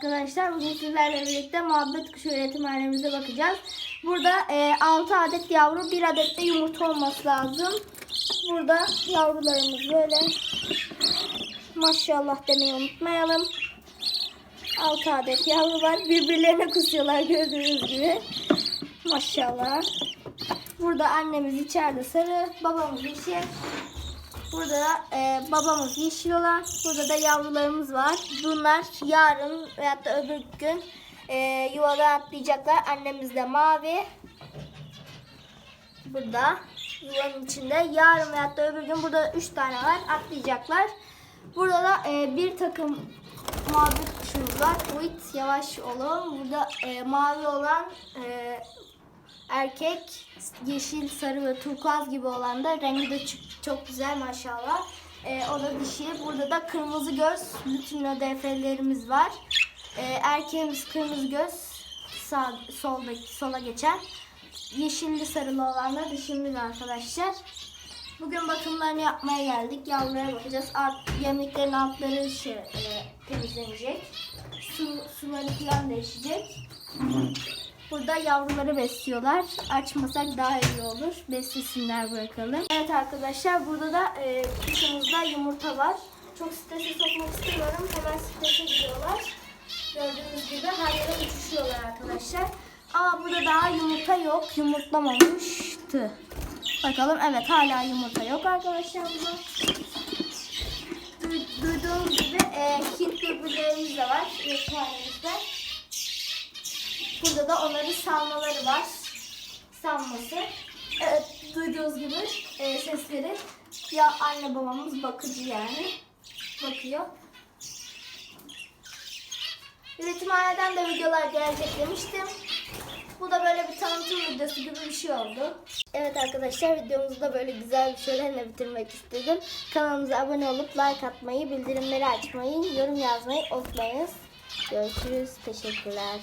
Arkadaşlar bugün sizlerle birlikte muhabbet kuşu üretimhanemize bakacağız. Burada e, 6 adet yavru, 1 adet de yumurta olması lazım. Burada yavrularımız böyle. Maşallah demeyi unutmayalım. 6 adet yavru var. Birbirlerine kusuyorlar gördüğünüz gibi. Maşallah. Burada annemiz içeride sarı, babamız yeşil. Burada da e, babamız yeşil olan, burada da yavrularımız var. Bunlar yarın veyahut da öbür gün e, yuvadan atlayacaklar. Annemiz de mavi. Burada yuvanın içinde. Yarın veyahut da öbür gün burada 3 tane var. Atlayacaklar. Burada da e, bir takım muhabbet kuşumuz var. Uyut yavaş olun. Burada e, mavi olan e, erkek yeşil, sarı ve turkuaz gibi olan da rengi de çok güzel maşallah. Ee, o da dişi. Burada da kırmızı göz bütün defterlerimiz var. Ee, erkeğimiz kırmızı göz sağ, soldaki sola geçen. Yeşilli sarılı olan da dişimiz arkadaşlar. Bugün bakımlarını yapmaya geldik. Yavrulara bakacağız. Alt, yemeklerin altları şey, e, temizlenecek. Su, suları falan değişecek. Burada yavruları besliyorlar. Açmasak daha iyi olur. Beslesinler bırakalım. Evet arkadaşlar burada da e, kuşumuzda yumurta var. Çok strese sokmak istemiyorum. Hemen strese giriyorlar. Gördüğünüz gibi her yere uçuşuyorlar arkadaşlar. Ama burada daha yumurta yok. Yumurtlamamıştı. Bakalım evet hala yumurta yok arkadaşlar burada. Du- Duyduğunuz gibi e, Hint bülbüllerimiz de var. Yatağımızda. Burada da onların salmaları var. Salması. Evet, duyduğunuz gibi e, sesleri. Ya anne babamız bakıcı yani. Bakıyor. Üretimhaneden de videolar gelecek demiştim. Bu da böyle bir tanıtım videosu gibi bir şey oldu. Evet arkadaşlar videomuzu da böyle güzel bir şeylerle bitirmek istedim. Kanalımıza abone olup like atmayı, bildirimleri açmayı, yorum yazmayı unutmayınız. Görüşürüz. Teşekkürler.